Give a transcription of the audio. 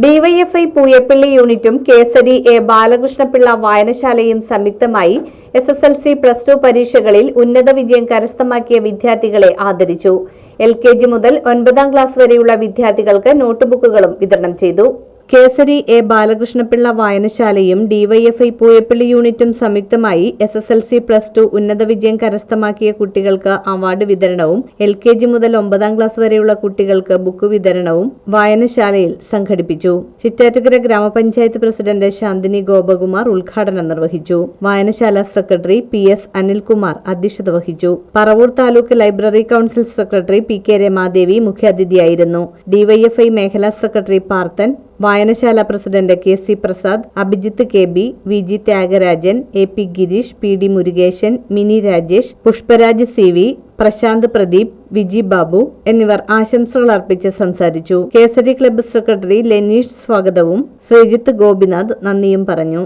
DYFI Pooyappally യൂണിറ്റും Kesari A Balakrishna Pillai വായനശാലയും സംയുക്തമായി S S L C plus two പരീക്ഷകളിൽ ഉന്നത വിജയം കരസ്ഥമാക്കിയ വിദ്യാർത്ഥികളെ ആദരിച്ചു. എൽ കെ ജി മുതൽ ഒൻപതാം ക്ലാസ് വരെയുള്ള വിദ്യാർത്ഥികൾക്ക് നോട്ട്ബുക്കുകളും വിതരണം ചെയ്തു. കേസരി എ ബാലകൃഷ്ണപിള്ള വായനശാലയും ഡിവൈഎഫ്ഐ പൂയപ്പള്ളി യൂണിറ്റും സംയുക്തമായി S S L C plus two ഉന്നത വിജയം കരസ്ഥമാക്കിയ കുട്ടികൾക്ക് അവാർഡ് വിതരണവും എൽ കെ ജി മുതൽ ഒമ്പതാം ക്ലാസ് വരെയുള്ള കുട്ടികൾക്ക് ബുക്ക് വിതരണവും വായനശാലയിൽ സംഘടിപ്പിച്ചു. ചിറ്റാറ്റുകര ഗ്രാമപഞ്ചായത്ത് പ്രസിഡന്റ് ശാന്തിനി ഗോപകുമാർ ഉദ്ഘാടനം നിർവഹിച്ചു. വായനശാല സെക്രട്ടറി പി എസ് അനിൽകുമാർ അധ്യക്ഷത വഹിച്ചു. Paravur taluk library council secretary P K Ramadevi മുഖ്യാതിഥിയായിരുന്നു. DYFI മേഖലാ സെക്രട്ടറി പാർത്തൻ വായനശാല president K C Prasad Abhijith K B V G Thyagarajan A P Gireesh P D Murukesan Mini Rajesh Pushparaj C V Prashanth Pradeep Viji Babu എന്നിവർ ആശംസകൾ അർപ്പിച്ച് സംസാരിച്ചു. Kesari club secretary Lenish സ്വാഗതവും ശ്രീജിത്ത് ഗോപിനാഥ് നന്ദിയും പറഞ്ഞു.